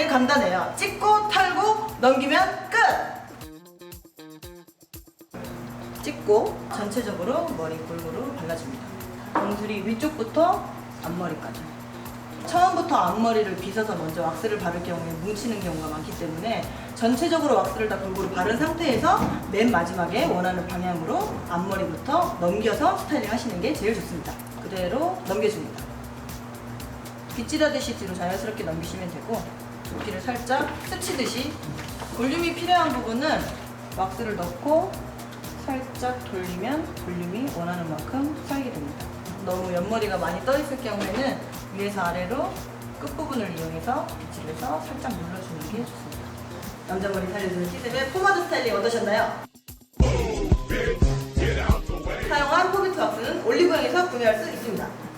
스타일이 간단해요. 찍고 털고 넘기면 끝! 찍고 전체적으로 머리 골고루 발라줍니다. 봉수리 위쪽부터 앞머리까지. 처음부터 앞머리를 빗어서 먼저 왁스를 바를 경우에 뭉치는 경우가 많기 때문에 전체적으로 왁스를 다 골고루 바른 상태에서 맨 마지막에 원하는 방향으로 앞머리부터 넘겨서 스타일링 하시는 게 제일 좋습니다. 그대로 넘겨줍니다. 빗질하듯이 뒤로 자연스럽게 넘기시면 되고 두피를 살짝 스치듯이 볼륨이 필요한 부분은 왁스를 넣고 살짝 돌리면 볼륨이 원하는 만큼 쌓이게 됩니다. 너무 옆머리가 많이 떠 있을 경우에는 위에서 아래로 끝부분을 이용해서 빗질해서 살짝 눌러주는 게 좋습니다. 남자 머리 살려주는 티즘의 포마드 스타일링 어떠셨나요? 사용한 포비트 왁스는 올리브영에서 구매할 수 있습니다.